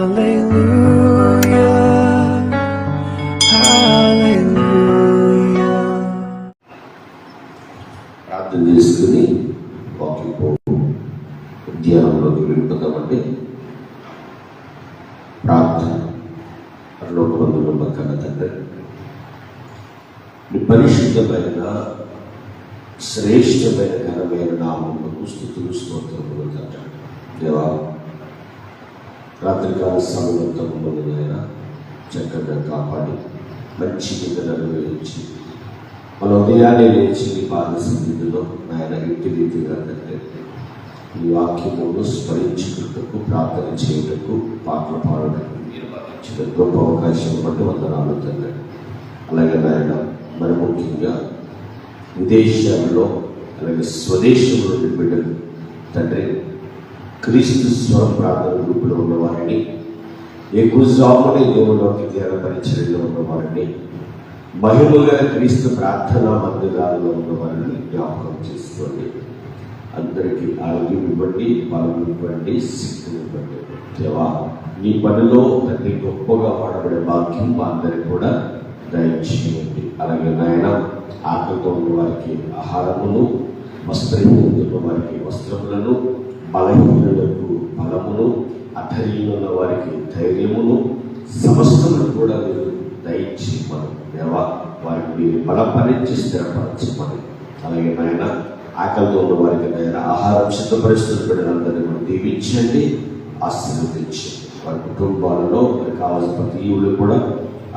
Hallelujah. ప్రార్థన చేసుకుని walking పో ధ్యానంలోకి వెళ్ళిపోతామండి ప్రార్థన పరలోకమందులో మా కన్న తండ్రి నీ పరిశుద్ధమైన శ్రేష్టమైన ఘనమైన నామములకు స్థుతులు స్తోత్రములు తండ్రి దేవా రాత్రికాల సమయంతో మమ్మల్ని చక్కగా కాపాడి మంచి నిద్రలు వేయించి మన ఉదయాన్నే లేచి నీ పాద సన్నిధిలో ఆయన ఇంటి రీతిగా తండ్రి ఈ వాక్యమును స్మరించుటకు ప్రార్థన చేయుటకు పాటలు పాడటకు మీరు మాకు ఇచ్చిన గొప్ప అవకాశం బట్టి వందనాలు తండ్రి అలాగే నాయన మరి ముఖ్యంగా విదేశాల్లో అలాగే స్వదేశంలో బిడ్డలు తండ్రి క్రీస్తు స్వర ప్రార్థన గ్రూపులో ఉన్నవారిని ఎక్కువజామునే దేవులోకి ధ్యాన పరిచయంలో ఉన్నవారిని మహిమగల క్రీస్తు ప్రార్థనా మందిరాల్లో ఉన్నవారిని జ్ఞాపకం చేసుకోండి. అందరికీ ఆరోగ్యం ఇవ్వండి బలం ఇవ్వండి శక్తిని ఇవ్వండి. దేవా నీ పనిలో తండ్రి గొప్పగా వాడబడే భాగ్యం మా అందరికి కూడా దయచేయండి. అలాగే నాయన ఆకలితో ఉన్న వారికి ఆహారమును వస్త్రము ఉన్న వారికి వస్త్రములను బలహీనులకు బలమును అధర్యులున్న వారికి ధైర్యమును సమస్తను కూడా మీరు మనం దేవా వారికి మీరు బలపరించి స్థిరపరచమని. అలాగే నాయన ఆకలితో ఉన్న వారికి నాయన ఆహారం సిద్ధపరిస్తున్న బిడ్డలందరినీ కూడా దీవించండి ఆశీర్వదించండి. వారి కుటుంబాలలో వారికి కావాల్సిన ప్రతి కూడా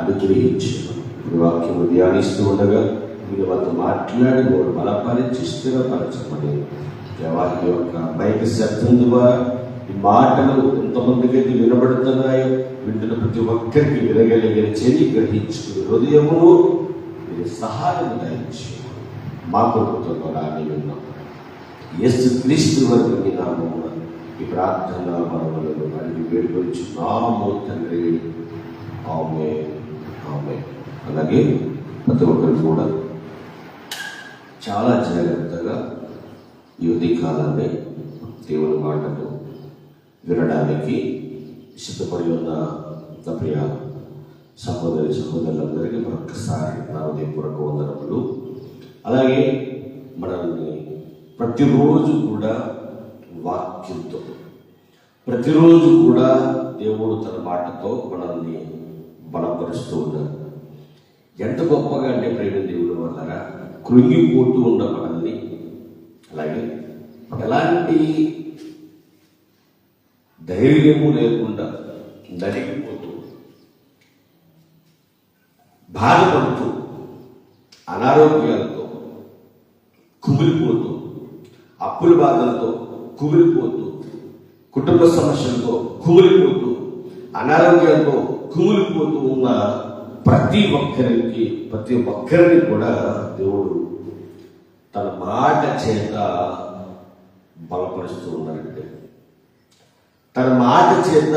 అనుగ్రహించండి. ఈ వాక్యము ధ్యానిస్తూ ఉండగా మీరు వారితో మాట్లాడి వారు బలపరిచి స్థిరపరచమని దేవాకి యొక్క బయట శబ్దం ద్వారా ఈ మాటలు ఎంతమందికి వినబడుతున్నాయో వింటున్న ప్రతి ఒక్కరికి వినగలిగిన చెవి గ్రహించుకుని హృదయమును మీరు సహాయం దయచేయండి మా కొడుకుతో కూడా విన్నాం యేసు క్రీస్తు వరకు మీ నామమున ఈ ప్రార్థన మనములను అడిగి వేడుకొచ్చు నామో తండ్రి. ఆమె ఆమె అలాగే ప్రతి ఒక్కరు కూడా చాలా జాగ్రత్తగా ఈ ఉదయకాలాన్ని దేవుని మాటలు వినడానికి సిద్ధపడి ఉన్న ప్రియ సహోదరి సహోదరులందరికీ మరొకసారి నా ఉదయపూర్వక వందనములు. అలాగే మనల్ని ప్రతిరోజు కూడా వాక్యంతో ప్రతిరోజు కూడా దేవుడు తన మాటతో మనల్ని బలపరుస్తూ ఉన్నారు. ఎంత గొప్పగా అంటే ప్రేమ దేవుడు వల్ల కృంగిపోతూ ఉన్న మనల్ని ఎలాంటి ధైర్యము లేకుండా నలిగిపోతూ బాధపడుతూ అనారోగ్యాలతో కుమిలిపోతూ అప్పుల బాధలతో కుమిలిపోతూ కుటుంబ సమస్యలతో కుమిలిపోతూ అనారోగ్యాలతో కుమిలిపోతూ ఉన్న ప్రతి ఒక్కరికి ప్రతి ఒక్కరిని కూడా దేవుడు తన మాట చేత బలపరుస్తూ ఉన్నారండి తన మాట చేత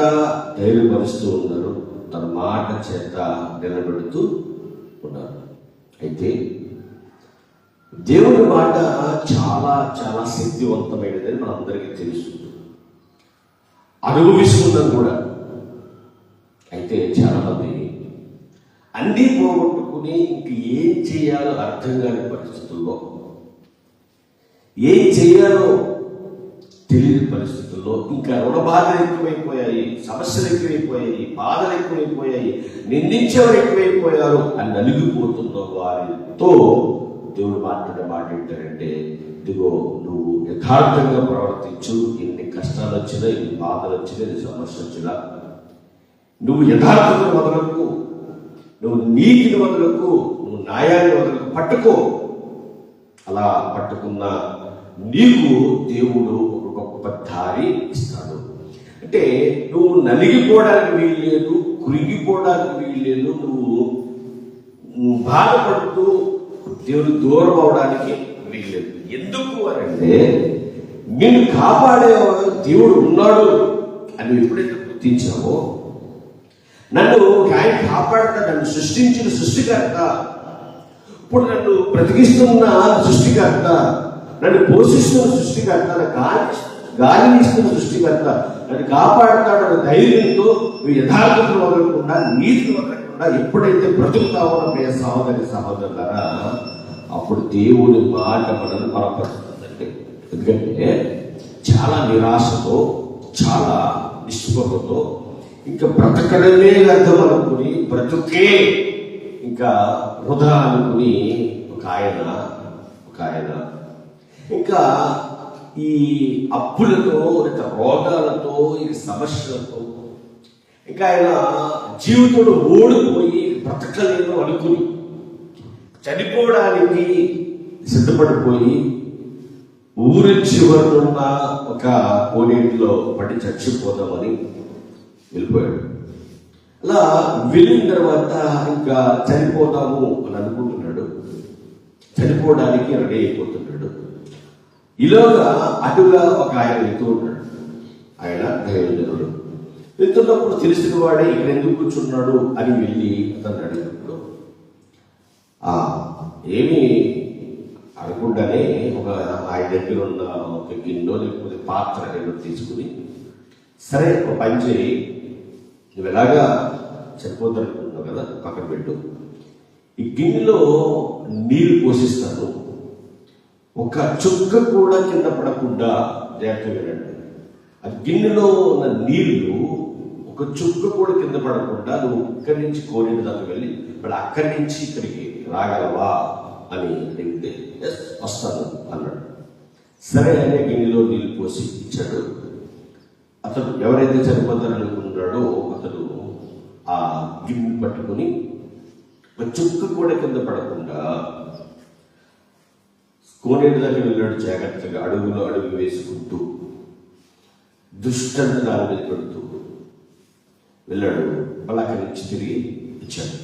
ధైర్యపరుస్తూ ఉన్నారు తన మాట చేత నిలబెడుతూ ఉన్నారు. అయితే దేవుని మాట చాలా చాలా శక్తివంతమైనదని మనందరికీ తెలుసు. అనుభవిస్తున్నాం కూడా. అయితే చాలా మంది అన్నీ పోగొట్టుకుని ఇంక ఏం చేయాలో అర్థం కాని పరిస్థితుల్లో ఏం చేయాలో తెలియని పరిస్థితుల్లో ఇంకా రుణ బాధలు ఎక్కువైపోయాయి సమస్యలు ఎక్కువైపోయాయి బాధలు ఎక్కువైపోయాయి నిందించేవారు ఎక్కువైపోయారు అని నలిగిపోతున్న వారితో దేవుడు మాట్లాడే మాట ఏంటంటే ఇదిగో నువ్వు యథార్థంగా ప్రవర్తించు. ఎన్ని కష్టాలు వచ్చినా ఎన్ని బాధలు వచ్చినా ఎన్ని సమస్యలు వచ్చినా నువ్వు యథార్థతను వదలకు. నువ్వు నీతిని వదలకు. నువ్వు న్యాయాన్ని వదలకు. పట్టుకో. అలా పట్టుకున్న నీకు దేవుడు ఒక గొప్ప దారి ఇస్తాడు. అంటే నువ్వు నలిగిపోవడానికి వీలు లేదు కురిగిపోవడానికి వీలు లేదు నువ్వు బాధపడుతూ దేవుడు దూరం అవడానికి వీలు లేదు. ఎందుకు అనంటే అంటే కాపాడే దేవుడు ఉన్నాడు అని ఎప్పుడైతే గుర్తించావో నన్ను ఆయన కాపాడుతా నన్ను సృష్టించిన సృష్టికర్త ఇప్పుడు నన్ను బ్రతికిస్తున్న సృష్టికర్త నన్ను పోషిస్తున్న సృష్టికర్త నాకు గాలి గాలిని ఇస్తున్న సృష్టికర్త అది కాపాడుతాడన్న ధైర్యంతో నువ్వు యథార్థతను వదలకుండా నీతిని వదలకుండా ఎప్పుడైతే బ్రతుకుతావో ప్రియ సహోదరి సహోదరులారా అప్పుడు దేవుడి మాట మనల్ని బలపరుస్తుందండి. ఎందుకంటే చాలా నిరాశతో చాలా నిస్పృహతో ఇంకా బ్రతకడమే అర్థం అనుకుని బ్రతుకే ఇంకా వృధా అనుకుని ఒక ఆయన ఒక ఆయన. ఇంకా ఈ అప్పులతో లేక రోగాలతో ఈ సమస్యలతో ఇంకా ఆయన జీవితంలో ఓడిపోయి బ్రతకలేను అనుకుని చనిపోవడానికి సిద్ధపడిపోయి ఊరి చివరనున్న ఒక కోనేటిలో పట్టి చచ్చిపోదామని వెళ్ళిపోయాడు. అలా వెళ్ళిన తర్వాత ఇంకా చనిపోదాము అని అనుకుంటున్నాడు. చనిపోవడానికి రెడీ అయిపోతున్నాడు. ఇలాగా అటుగా ఒక ఆయన వెళ్తూ ఉంటాడు. ఆయన దైవజనుడు. వెళ్తున్నప్పుడు తెలిసిన వాడే ఇక్కడ ఎందుకు కూర్చున్నాడు అని వెళ్ళి అతను అడిగినప్పుడు ఆ ఏమి అడగకుండానే ఒక ఆయన దగ్గర ఉన్న ఒక గిన్నె లేకపోతే పాత్ర ఏదో తీసుకుని సరే ఒక పని చేయి నువ్వు ఎలాగా చనిపోతానుకుంటున్నావు కదా పక్కన పెట్టు. ఈ గిన్నెలో నీళ్ళు పోషిస్తాను ఒక చుక్క కూడా కింద పడకుండా జాగ్రత్త వినండి. ఆ గిన్నెలో ఉన్న నీళ్ళు ఒక చుక్క కూడా కింద పడకుండా నువ్వు ఇక్కడి నుంచి కోరిన దాకా వెళ్ళి ఇప్పుడు అక్కడి నుంచి ఇక్కడికి రాగలవా? అని అడిగితే ఎస్ వస్తాను అన్నాడు. సరే అనే గిన్నెలో నీళ్ళు పోసి ఇచ్చాడు. అతను ఎవరైతే చనిపోతారనుకున్నాడో అతడు ఆ గిన్నె పట్టుకొని ఒక చుక్క కూడా కింద పడకుండా కోనేటి దగ్గర వెళ్ళాడు జాగ్రత్తగా అడుగులో అడుగు వేసుకుంటూ దుష్టంతనాల మీద పెడుతూ వెళ్ళాడు. మళ్ళీ అక్కడి నుంచి తిరిగి ఇచ్చాడు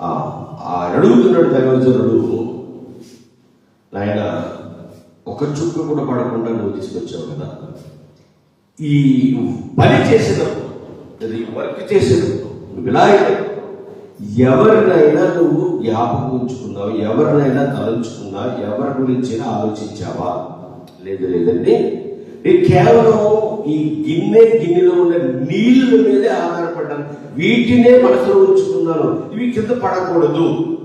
ఆ అడుగుతున్నాడు దైవజనుడు నాయన ఒక చుక్క కూడా పడకుండా నువ్వు తీసుకొచ్చావు కదా. ఈ పని చేసినప్పుడు అది వర్క్ చేసినప్పుడు నువ్వు ఇలా ఎవరినైనా నువ్వు జ్ఞాపకం ఉంచుకున్నావు ఎవరినైనా తలంచుకున్నావు? ఎవరి గురించైనా ఆలోచించావా? లేదు లేదండి. నేను కేవలం ఈ గిన్నె గిన్నెలో ఉన్న నీళ్ళ మీదే ఆధారపడ్డాను వీటినే మనసులో ఉంచుకున్నాను. ఇవి కింద పడకూడదు.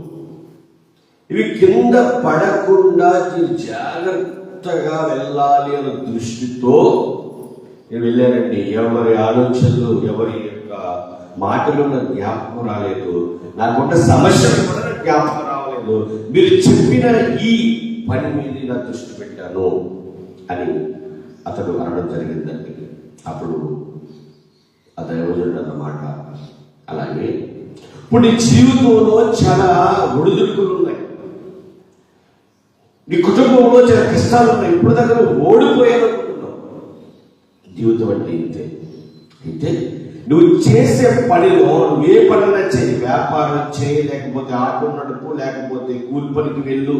ఇవి కింద పడకుండా జాగ్రత్తగా వెళ్ళాలి అన్న దృష్టితో నేను వెళ్ళానండి. ఎవరి ఆలోచనలు ఎవరి యొక్క మాటలు నాకు జ్ఞాపకం రాలేదు. నాకున్న సమస్యలు కూడా జ్ఞాపకం రావలేదు. మీరు చెప్పిన ఈ పని మీద నా దృష్టి పెట్టాను అని అతడు అనడం జరిగిందండి. అప్పుడు ఆ దైవజనుడు అన్నమాట. అలాగే ఇప్పుడు నీ జీవితంలో చాలా ఒడిదుడుకులు ఉన్నాయి. నీ కుటుంబంలో చాలా కష్టాలు ఉన్నాయి. ఇప్పుడు దగ్గర ఓడిపోయాలనుకుంటున్నావు జీవితం అంటే ఇంతే. అయితే నువ్వు చేసే పనిలో నువ్వు ఏ పనైనా చేయి. వ్యాపారం చేయి లేకపోతే ఆటో నడుపు లేకపోతే కూలి పనికి వెళ్ళు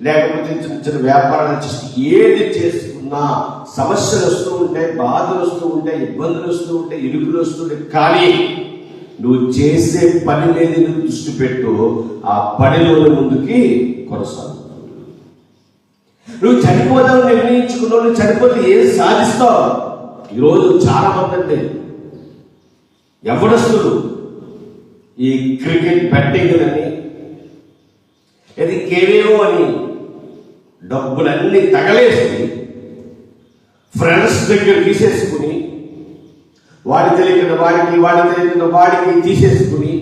లేకపోతే చిన్న చిన్న వ్యాపారాలు చేసి ఏది చేసుకున్నా సమస్యలు వస్తూ ఉంటాయి బాధలు వస్తూ ఉంటాయి ఇబ్బందులు వస్తూ ఉంటాయి ఇరుకులు వస్తూ ఉంటాయి. కానీ నువ్వు చేసే పని మీద నువ్వు దృష్టి పెట్టు ఆ పనిలో ముందుకి కొనసాగు నువ్వు చనిపోదావు నిర్ణయించుకున్నావు నువ్వు చనిపోతే ఏం సాధిస్తావు? ఈరోజు చాలా మంది అంటే ఎవరస్తులు ఈ క్రికెట్ బెట్టింగ్లని ఇది కేవేవో అని డబ్బులన్నీ తగలేసి ఫ్రెండ్స్ దగ్గర తీసేసుకుని వాడి తెలియకుండా వాడికి వాడి తెలియకుండా వాడికి తీసేసుకుని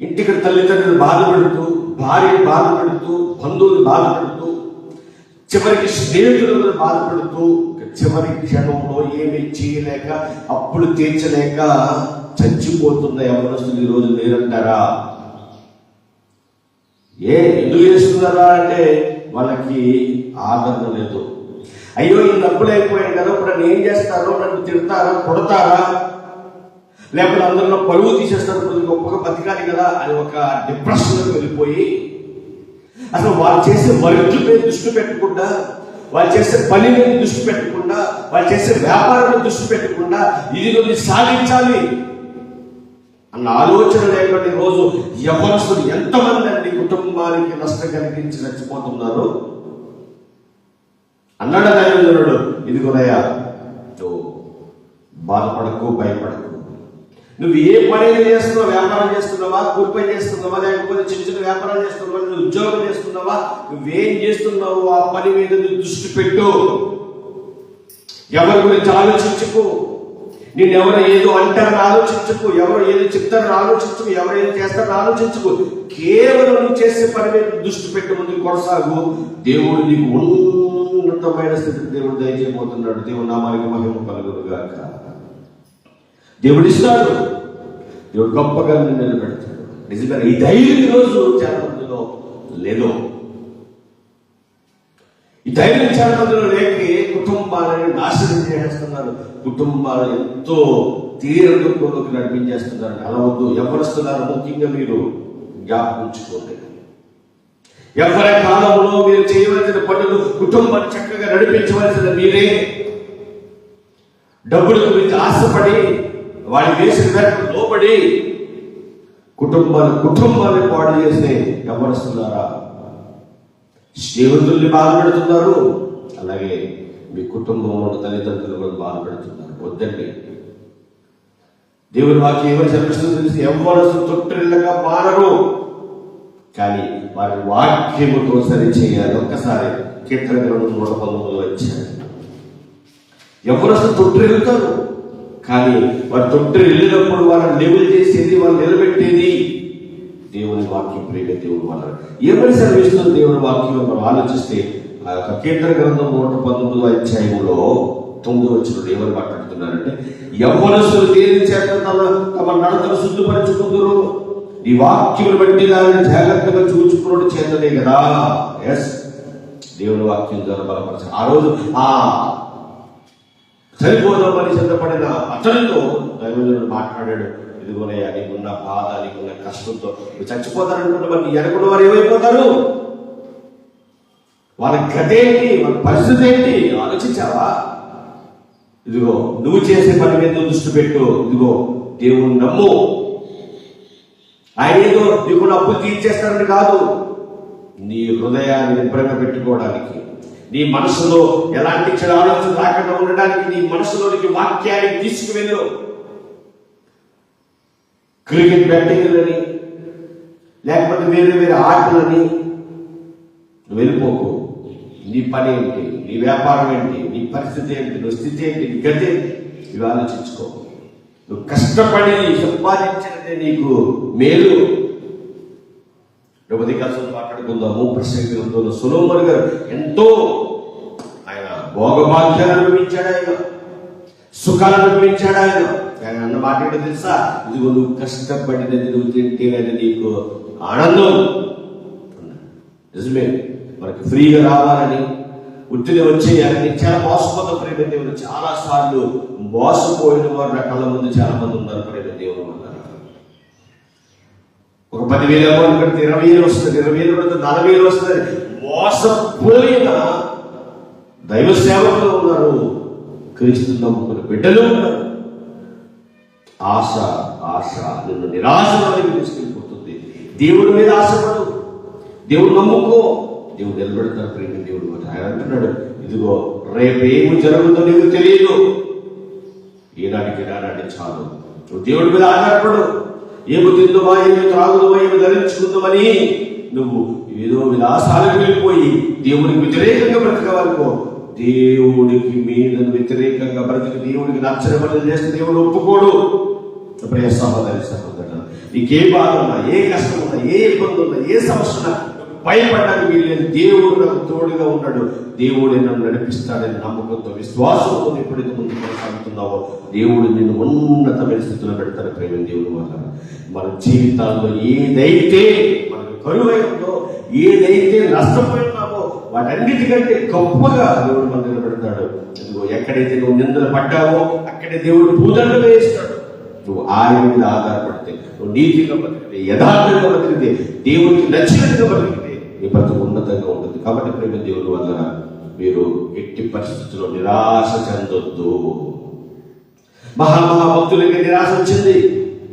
ఇంటికి తల్లిదండ్రులు బాధపడుతూ భార్య బాధపడుతూ బంధువులు బాధపడుతూ చివరికి స్నేహితులు బాధపడుతూ చివరి క్షణంలో ఏమి చేయలేక అప్పులు తీర్చలేక చచ్చిపోతున్న ఎవరస్తులు ఈరోజు లేరంటారా ఏ ఎందుకు చేస్తున్నారా అంటే వాళ్ళకి ఆదరణ లేదు. అయ్యో ఈ డబ్బులు అయిపోయాయి కదా ఇప్పుడు నేను ఏం చేస్తారో? నన్ను తిడతారా? కొడతారా? లేకపోతే అందరిలో పరువు తీసేస్తారు కొద్దిగా గొప్పగా బతికాలి కదా అని ఒక డిప్రెషన్లోకి వెళ్ళిపోయి అసలు వాళ్ళు చేసే వర్క్ దృష్టి పెట్టకుండా వాళ్ళు చేసే పని మీద దృష్టి పెట్టకుండా వాళ్ళు చేసే వ్యాపారం దృష్టి పెట్టకుండా ఇది కొన్ని సాధించాలి అన్న ఆలోచన లేకుండా రోజు యవనస్తులు ఎంతమంది అండి కుటుంబానికి నష్టం కలిగించి చచ్చిపోతున్నారు? అన్నాడు దైవజనుడు ఇదిగోనయ్యా బాధపడకు భయపడకు. నువ్వు ఏ పని అయితే చేస్తున్నావు వ్యాపారం చేస్తున్నావా కూలి చేస్తున్నావా లేకపోతే చిన్న చిన్న వ్యాపారం చేస్తున్నావా నువ్వు ఉద్యోగం చేస్తున్నావా నువ్వేం చేస్తున్నావు ఆ పని మీద నువ్వు దృష్టి పెట్టు. ఎవరి గురించి ఆలోచించుకో. నేను ఎవరు ఏదో అంటారని ఆలోచించుకు ఎవరు ఏదో చెప్తారని ఆలోచించుకు ఎవరు ఏదో చేస్తారని ఆలోచించుకు. కేవలం నువ్వు చేసే పని మీద దృష్టి పెట్టి ముందు కొనసాగు. దేవుడు నీకు ఉన్నతమైన స్థితి దేవుడు దయచేయబోతున్నాడు. దేవుడు నామానికి మహిమ కలుగునుగాక. దేవుడు ఇస్తాడు దేవుడు గొప్పగా నిలబెడతాడు. నిజంగా ఈ ధైర్యం ఈరోజు రోజు చాలా మందిలో లేదు. ఈ ధైర్యం చాలా మందిలో లేక కుటుంబాలను నాశనం చేస్తున్నారు కుటుంబాలు ఎంతో తీవ్ర నడిపించేస్తున్నారు. అలా వద్దు ఎవరుస్తున్నారు ముఖ్యంగా మీరు? జ్ఞాపకించుకోండి ఎవరి కాలంలో మీరు చేయవలసిన పనులు కుటుంబం చక్కగా నడిపించవలసిన మీరే. డబ్బుల గురించి ఆశపడి వాళ్ళు వేసిన దానికి లోబడి కుటుంబాన్ని కుటుంబాన్ని పాడు చేసే ఎవరుస్తున్నారా స్నేహితుల్ని బాధపెడుతున్నారు అలాగే మీ కుటుంబంలో తల్లిదండ్రులు కూడా బాధపెడుతున్నారు వద్దండి. దేవుని వాక్యం ఎవరు చెప్పిస్తుంది తెలిసి ఎవరు తొట్టిల్లగా మారరు. కానీ వారి వాక్యముతో సరి చేయాలి. ఒక్కసారి కీర్తన గ్రంథం నూట పంతొమ్మిది వచ్చారు ఎవరు తొట్టిల్లుతారు? కానీ వారి తొట్టు వెళ్ళినప్పుడు వాళ్ళని లెవెల్ చేసేది వాళ్ళు నిలబెట్టేది. దేవుని వాక్యం ప్రేమ దేవుని వల్ల ఏమని సెలవిస్తుంది దేవుని వాక్యం మనం ఆలోచిస్తే ఆ యొక్క కేంద్ర గ్రంథం నూట పంతొమ్మిదో అధ్యాయంలో తొమ్మిది వచ్చిన ఎవరు మాట్లాడుతున్నారంటే యవ్వనస్తులు దేని చేత తమ తమ నడతను శుద్ధపరచుకుందరు? ఈ వాక్యం బట్టి దాన్ని జాగ్రత్తగా చూచుకున్న చేతనే కదా? ఎస్ దేవుని వాక్యం ద్వారా బలపరచ ఆ రోజు ఆ సరిపోదామని సిద్ధపడిన అతనితో దైవజనుడు మాట్లాడాడు. ఇదిగోనయ్యా నీకున్న బాధ నీకున్న కష్టంతో నువ్వు చచ్చిపోతారనుకున్న మరి నీ వారు ఏమైపోతారు? వాళ్ళ గతేంటి వాళ్ళ పరిస్థితి ఏంటి? ఆలోచించావా? ఇదిగో నువ్వు చేసే పని మీద దృష్టి పెట్టు. ఇదిగో దేవుని నమ్ము. ఆయన ఏదో నీకు అప్పులు తీర్చేస్తారని కాదు. నీ హృదయాన్ని నిబ్రంగా పెట్టుకోవడానికి నీ మనసులో ఎలాంటి చెడు ఆలోచన రాకుండా ఉండడానికి నీ మనసులోనికి వాక్యాన్ని తీసుకువెళ్ళు. క్రికెట్ బ్యాటింగ్లని లేకపోతే వేరే వేరే ఆటలని నువ్వు వెళ్ళిపోకు. నీ పని ఏంటి? నీ వ్యాపారం ఏంటి? నీ పరిస్థితి ఏంటి? నువ్వు స్థితి ఏంటి? నీ గతి ఇవి ఆలోచించుకో. నువ్వు కష్టపడి సంపాదించినదే నీకు మేలు. రేపటి కలిసి మాట్లాడుకుందాము. ప్రసంగ గ్రంథంలో సులోమన్ గారు ఎంతో ఆయన భోగభాగ్యాలు అనుభవించాడు ఆయన. సుఖాలు అనుభవించాడు ఆయన. ఆయన అన్న మాట ఏంటో తెలుసా? ఇదిగో నువ్వు కష్టపడినది నువ్వు తింటేనది నీకు ఆనందం నిజమే మనకి ఫ్రీగా రావాలని ఉట్టిగా వచ్చేయాలని చాలా మోసపోతాం ప్రేమ దేవుడు. చాలా సార్లు మోసపోయిన వారు నా కళ్ళ ముందు చాలా మంది ఉన్నారు ప్రేమ దేవుడు వల్ల. ఒక పదివేలు అమౌంట్ కడితే ఇరవై వేలు వస్తుంది ఇరవై వేలు కడితే నలభై వేలు వస్తుంది. మోసపోయిన దైవ సేవకులు ఉన్నారు. క్రీస్తు నమ్ముకున్న బిడ్డలు ఉన్నారు. ఆశ ఆశ నిన్ను నిరాశలోనికి తీసుకెళ్ళిపోతుంది. దేవుడి మీద ఆశపడు. దేవుడు నమ్ముకో. దేవుడు నిలబెడతాడు ప్రేమ దేవుడు ఆయన అంటున్నాడు ఇదిగో రేపు జరుగుతుందో నీకు తెలియదు. ఈనాటికి నానాటి చాలు. నువ్వు దేవుడి మీద ఆధారపడు. ఏమి తిందుమా ఏమి త్రాగుదమా ఏమి ధరించుకుందామని నువ్వు ఏదో విలాసాలకు వెళ్ళిపోయి దేవునికి వ్యతిరేకంగా బ్రతకవాలనుకో దేవునికి మీద వ్యతిరేకంగా బ్రతికి దేవుడికి నచ్చని పనులు చేస్తే దేవుడు ఒప్పుకోడు. ప్రియ సహోదరి సహోదరు నీకే బాధ ఉన్నా ఏ కష్టం ఉన్నా ఏ ఇబ్బంది ఉన్నా ఏ సమస్య ఉన్నా భయపడడానికి వీళ్ళని దేవుడు నాకు తోడుగా ఉన్నాడు. దేవుడే నన్ను నడిపిస్తాడని నమ్మకంతో విశ్వాసంతో ఎప్పుడైతే ముందు కొనసాగుతున్నావో దేవుడు నేను ఉన్నతమైన స్థితిలో పెడతాడు ప్రేమ దేవుడు వల్ల మన జీవితాల్లో ఏదైతే మనకు కరువైందో ఏదైతే నష్టపోయినామో వాటన్నిటికంటే గొప్పగా దేవుడు మన నిలబెడతాడు నువ్వు ఎక్కడైతే నువ్వు నిందలు పడ్డావో అక్కడే దేవుడు పూజలు వేస్తాడు నువ్వు ఆయన మీద ఆధారపడితే నువ్వు నీతిగా బతికితే యథార్థంగా బతికితే దేవుడికి నచ్చినట్టుగా బతికితే నీ ఉన్నతంగా ఉంటుంది. కాబట్టి ప్రేమ దేవుని వల్ల మీరు ఎట్టి పరిస్థితుల్లో నిరాశ చెందొద్దు. మహామహాభక్తులకి నిరాశ వచ్చింది.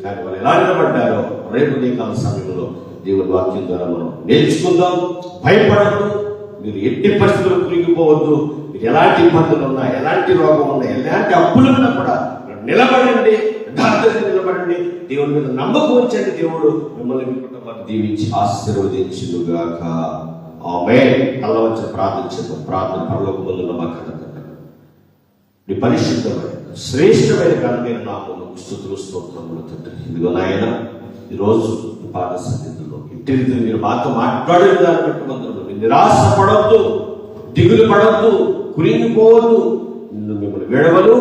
కానీ వాళ్ళు ఎలా నిలబడ్డారో రేపు కాల సమయంలో దేవుని వాక్యం ద్వారా మనం నేర్చుకుందాం. భయపడద్దు. మీరు ఎట్టి పరిస్థితులు కురిగిపోవద్దు మీరు ఎలాంటి ఇబ్బందులు ఉన్నా ఎలాంటి రోగం ఉన్నా ఎలాంటి అప్పులు ఉన్నా కూడా నిలబడండి. యథార్థంగా నిలబడండి. దేవుని మీద నమ్మకం ఉంచండి. దేవుడు మిమ్మల్ని మీ కుటుంబాన్ని దీవించి ఆశీర్వదించుగాక ఆమె తల వచ్చిన ప్రార్థన చేద్దాం. ప్రార్థన పరలోకి ముందున్న మా కథ నీ పరిశుద్ధమైన శ్రేష్టమైన ఘనమైన నామములు స్థుతులు స్తోత్రములు తండ్రి. ఇదిగో నాయన ఈరోజు ఈ పాద సన్నిధిలో ఇంటి మీరు మాతో మాట్లాడే విధానం బట్టి మందులు నిరాశ పడవద్దు దిగులు పడవద్దు కురింగిపోవద్దు. నిన్ను మిమ్మల్ని విడవలు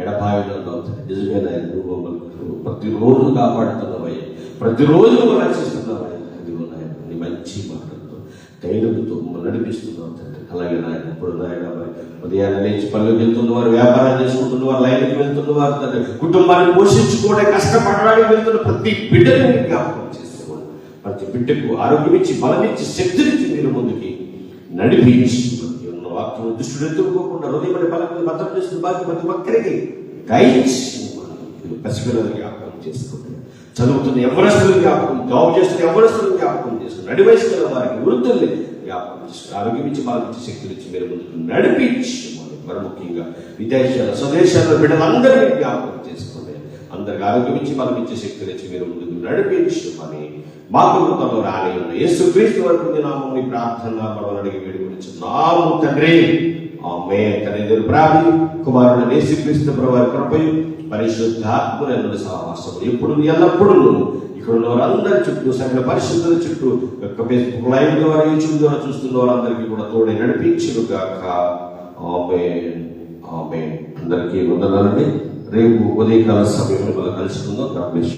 ఎడబాయడంలో నిజమే నాయకుడు మమ్మల్ని ప్రతిరోజు కాపాడుతున్నవయ్య. ప్రతిరోజు మమ్మల్ని రక్షిస్తున్నవయ్య. ఇదిగో నాయన నీ మంచి మాటలతో ధైర్యంతో మమ్మల్ని నడిపిస్తున్నావు తండ్రి. అలాగే నాయన ఇప్పుడు నాయన మరి ఉదయాన్నే లేచి పనులకు వెళ్తున్న వారు వ్యాపారం చేసుకుంటున్న వారు లైన్కి వెళ్తున్న వారు తండ్రి. కుటుంబాన్ని పోషించుకోవడానికి కష్టపడడానికి వెళ్తున్న ప్రతి బిడ్డని జ్ఞాపకం చేసుకోండి ప్రతి బిడ్డకు ఆరోగ్యం ఇచ్చి బలం ఇచ్చి శక్తినిచ్చి మీరు ముందుకి నడిపించి వాక్యం దుష్టుడు ఎదుర్కోకుండా హృదయం బలం భద్రం చేస్తున్న బాధ్యత ప్రతి ఒక్కరికి గైడ్స్ పసిపిల్లలు జ్ఞాపకం చేసుకోండి చదువుతున్న ఎవరస్తులు జ్ఞాపకం జాబ్ చేస్తున్న ఎవరస్తులు జ్ఞాపకం చేసుకుని నడి వయసు గల వారికి వృద్ధుల్ని జ్ఞాపకం చేసుకుని ఆరోగ్యం ఇచ్చి బాధించి శక్తులు ఇచ్చి మీరు ముందుకు నడిపించి మరి ముఖ్యంగా విదేశాల స్వదేశాల బిడ్డలందరినీ జ్ఞాపకం చేసుకోండి. అందరికి ఆరోగ్యం ఇచ్చి బలం ఇచ్చే శక్తులు ఇచ్చి మీరు ముందుకు నడిపించమని మా కుటుంబంలో రాని ఉన్న యేసు క్రీస్తు వరకు నామని ప్రార్థన మనం అడిగి వేడుకొని నాము తండ్రి. ఆమె తండ్రి ప్రాణి కుమారుడు నేసిపిస్తున్న క్రీస్తు ప్రభు కృపయు పరిశుద్ధాత్మను సహవాసము ఎప్పుడు ఎల్లప్పుడూ ఇక్కడ ఉన్న వారందరి చుట్టూ సకల పరిశుద్ధుల చుట్టూ యొక్క ఫేస్బుక్ లైవ్ ద్వారా యూట్యూబ్ ద్వారా చూస్తున్న వారందరికీ కూడా తోడే నడిపించును గాక ఆమె ఆమె అందరికీ వందనాలండి. రేపు ఉదయకాల సమయంలో మనం కలుసుకుందాం.